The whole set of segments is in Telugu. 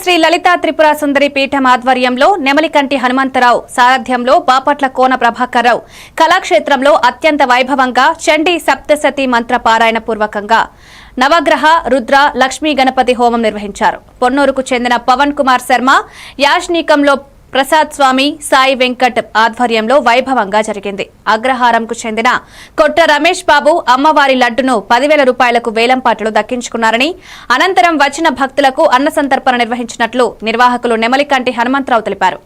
శ్రీ లలితా త్రిపుర సుందరి పీఠం ఆధ్వర్యంలో నెమలికంటి హనుమంతరావు సారథ్యంలో బాపట్ల కోన ప్రభాకర్రావు కళాక్షేత్రంలో అత్యంత వైభవంగా చండీ సప్తశతి మంత్ర పారాయణ పూర్వకంగా నవగ్రహ రుద్ర లక్ష్మీ గణపతి హోమం నిర్వహించారు. పొన్నూరుకు చెందిన పవన్ కుమార్ శర్మ యాష్నీకంలో ప్రసాద్ స్వామి సాయి వెంకట్ ఆధ్వర్యంలో వైభవంగా జరిగింది. అగ్రహారంకు చెందిన కొట్ట రమేష్ బాబు అమ్మవారి లడ్డును పదివేల రూపాయలకు వేలంపాటలు దక్కించుకున్నారని అనంతరం వచ్చిన భక్తులకు అన్న సంతర్పణ నిర్వహించినట్లు నిర్వాహకులు నెమలికంటి హనుమంతరావు తెలిపారు.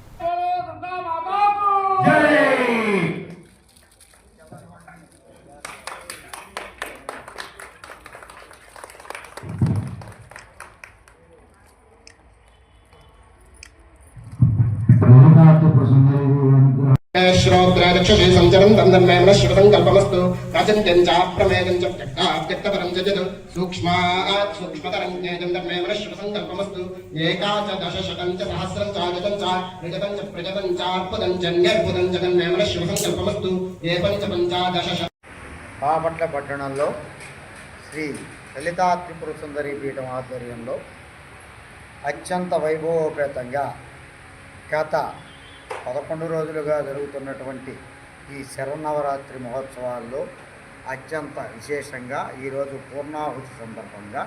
श्रोत्रादक्षसे सञ्चरन् तन्दन्मेन श्रुतं कल्पमस्तु प्राचन्त्यं च प्रमेयं च त्यक्ताव्यक्तपरं च यद् सूक्ष्मात् सूक्ष्मतरं ज्ञेयं तन्मेन श्रुतं कल्पमस्तु एका च दशशतं च सहस्रं च जतं च निजतं च प्रजतं च अर्पुदं च न्यर्पुदं च तन्मेन श्रुतं कल्पमस्तु ये पञ्च पञ्चादश బాపట్ల పట్టణంలో శ్రీ లలితా త్రిపుర సుందరి పీఠం ఆధ్వర్యంలో అత్యంత వైభవోపేతంగా గత పదకొండు రోజులుగా జరుగుతున్నటువంటి ఈ శరన్నవరాత్రి మహోత్సవాల్లో అత్యంత విశేషంగా ఈరోజు పూర్ణాహుతి సందర్భంగా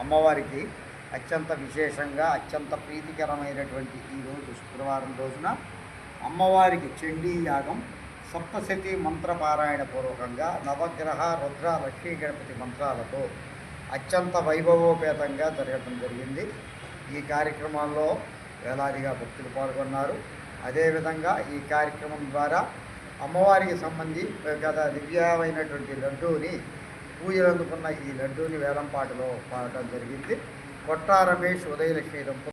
అమ్మవారికి అత్యంత విశేషంగా అత్యంత ప్రీతికరమైనటువంటి ఈరోజు శుక్రవారం రోజున అమ్మవారికి చండీ యాగం సప్తశతి మంత్రపారాయణ పూర్వకంగా నవగ్రహ రుద్ర లక్ష్మీ గణపతి మంత్రాలతో అత్యంత వైభవోపేతంగా జరగడం జరిగింది. ఈ కార్యక్రమాల్లో వేలాదిగా భక్తులు పాల్గొన్నారు. అదేవిధంగా ఈ కార్యక్రమం ద్వారా అమ్మవారికి సంబంధి గత దివ్యమైనటువంటి లడ్డూని పూజలు అందుకున్న ఈ లడ్డూని వేలంపాటలో పాడటం జరిగింది. కొట్ట రమేష్ ఉదయలక్ష్మి దంపతులు